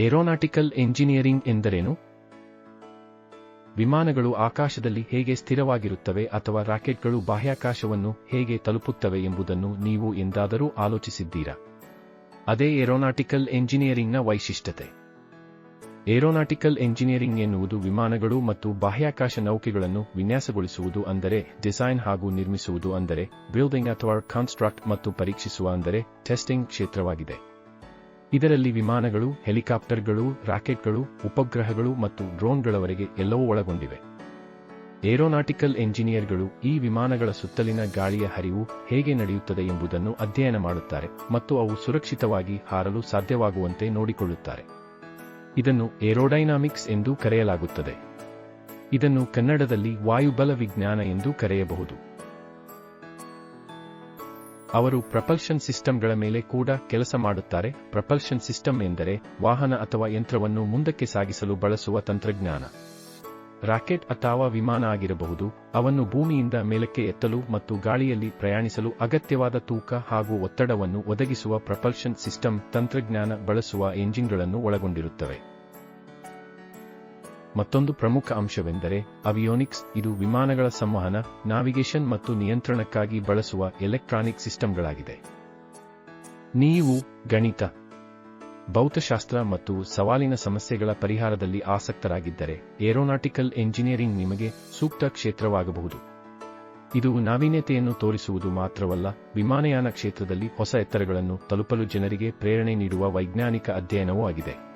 Aeronautical engineering ಎಂದರೇನು? ವಿಮಾನಗಳು ಆಕಾಶದಲ್ಲಿ ಹೇಗೆ ಸ್ಥಿರವಾಗಿರುತ್ತವೆ ಅಥವಾ ರಾಕೆಟ್ಗಳು ಬಾಹ್ಯಾಕಾಶವನ್ನು ಹೇಗೆ ತಲುಪುತ್ತವೆ ಎಂಬುದನ್ನು ನೀವು ಎಂದಾದರೂ ಆಲೋಚಿಸಿದ್ದೀರಾ? ಅದೇ ಏರೋನಾಟಿಕಲ್ ಎಂಜಿನಿಯರಿಂಗ್ನ ವೈಶಿಷ್ಟ್ಯತೆ. ಏರೋನಾಟಿಕಲ್ ಎಂಜಿನಿಯರಿಂಗ್ ಎನ್ನುವುದು ವಿಮಾನಗಳು ಮತ್ತು ಬಾಹ್ಯಾಕಾಶ ನೌಕೆಗಳನ್ನು ವಿನ್ಯಾಸಗೊಳಿಸುವುದು ಅಂದರೆ ಡಿಸೈನ್ ಹಾಗೂ ನಿರ್ಮಿಸುವುದು ಅಂದರೆ ಬಿಲ್ಡಿಂಗ್ ಅಥವಾ ಕಾನ್ಸ್ಟ್ರಾಕ್ಟ್ ಮತ್ತು ಪರೀಕ್ಷಿಸುವ ಅಂದರೆ ಟೆಸ್ಟಿಂಗ್ ಕ್ಷೇತ್ರವಾಗಿದೆ. ಇದರಲ್ಲಿ ವಿಮಾನಗಳು, ಹೆಲಿಕಾಪ್ಟರ್ಗಳು, ರಾಕೆಟ್ಗಳು, ಉಪಗ್ರಹಗಳು ಮತ್ತು ಡ್ರೋನ್ಗಳವರೆಗೆ ಎಲ್ಲವೂ ಒಳಗೊಂಡಿವೆ. ಏರೋನಾಟಿಕಲ್ ಎಂಜಿನಿಯರ್ಗಳು ಈ ವಿಮಾನಗಳ ಸುತ್ತಲಿನ ಗಾಳಿಯ ಹರಿವು ಹೇಗೆ ನಡೆಯುತ್ತದೆ ಎಂಬುದನ್ನು ಅಧ್ಯಯನ ಮಾಡುತ್ತಾರೆ ಮತ್ತು ಅವು ಸುರಕ್ಷಿತವಾಗಿ ಹಾರಲು ಸಾಧ್ಯವಾಗುವಂತೆ ನೋಡಿಕೊಳ್ಳುತ್ತಾರೆ. ಇದನ್ನು ಏರೋಡೈನಾಮಿಕ್ಸ್ ಎಂದು ಕರೆಯಲಾಗುತ್ತದೆ. ಇದನ್ನು ಕನ್ನಡದಲ್ಲಿ ವಾಯುಬಲ ವಿಜ್ಞಾನ ಎಂದು ಕರೆಯಬಹುದು. ಅವರು ಪ್ರಪಲ್ಷನ್ ಸಿಸ್ಟಮ್ಗಳ ಮೇಲೆ ಕೂಡ ಕೆಲಸ ಮಾಡುತ್ತಾರೆ. ಪ್ರಪಲ್ಷನ್ ಸಿಸ್ಟಮ್ ಎಂದರೆ ವಾಹನ ಅಥವಾ ಯಂತ್ರವನ್ನು ಮುಂದಕ್ಕೆ ಸಾಗಿಸಲು ಬಳಸುವ ತಂತ್ರಜ್ಞಾನ. ರಾಕೆಟ್ ಅಥವಾ ವಿಮಾನ ಆಗಿರಬಹುದು. ಅವನ್ನು ಭೂಮಿಯಿಂದ ಮೇಲಕ್ಕೆ ಎತ್ತಲು ಮತ್ತು ಗಾಳಿಯಲ್ಲಿ ಪ್ರಯಾಣಿಸಲು ಅಗತ್ಯವಾದ ತೂಕ ಹಾಗೂ ಒತ್ತಡವನ್ನು ಒದಗಿಸುವ ಪ್ರಪಲ್ಷನ್ ಸಿಸ್ಟಮ್ ತಂತ್ರಜ್ಞಾನ ಬಳಸುವ ಎಂಜಿನ್ಗಳನ್ನು ಒಳಗೊಂಡಿರುತ್ತವೆ. ಮತ್ತೊಂದು ಪ್ರಮುಖ ಅಂಶವೆಂದರೆ ಅವಿಯೋನಿಕ್ಸ್, ಇದು ವಿಮಾನಗಳ ಸಂವಹನ ನಾವಿಗೇಷನ್ ಮತ್ತು ನಿಯಂತ್ರಣಕ್ಕಾಗಿ ಬಳಸುವ ಎಲೆಕ್ಟ್ರಾನಿಕ್ ಸಿಸ್ಟಮ್ಗಳಾಗಿದೆ. ನೀವು, ಗಣಿತ, ಭೌತಶಾಸ್ತ್ರ ಮತ್ತು ಸವಾಲಿನ ಸಮಸ್ಯೆಗಳ ಪರಿಹಾರದಲ್ಲಿ ಆಸಕ್ತರಾಗಿದ್ದರೆ ಏರೋನಾಟಿಕಲ್ ಎಂಜಿನಿಯರಿಂಗ್ ನಿಮಗೆ ಸೂಕ್ತ ಕ್ಷೇತ್ರವಾಗಬಹುದು. ಇದು ನಾವೀನ್ಯತೆಯನ್ನು ತೋರಿಸುವುದು ಮಾತ್ರವಲ್ಲ, ವಿಮಾನಯಾನ ಕ್ಷೇತ್ರದಲ್ಲಿ ಹೊಸ ಎತ್ತರಗಳನ್ನು ತಲುಪಲು ಜನರಿಗೆ ಪ್ರೇರಣೆ ನೀಡುವ ವೈಜ್ಞಾನಿಕ ಅಧ್ಯಯನವೂ ಆಗಿದೆ.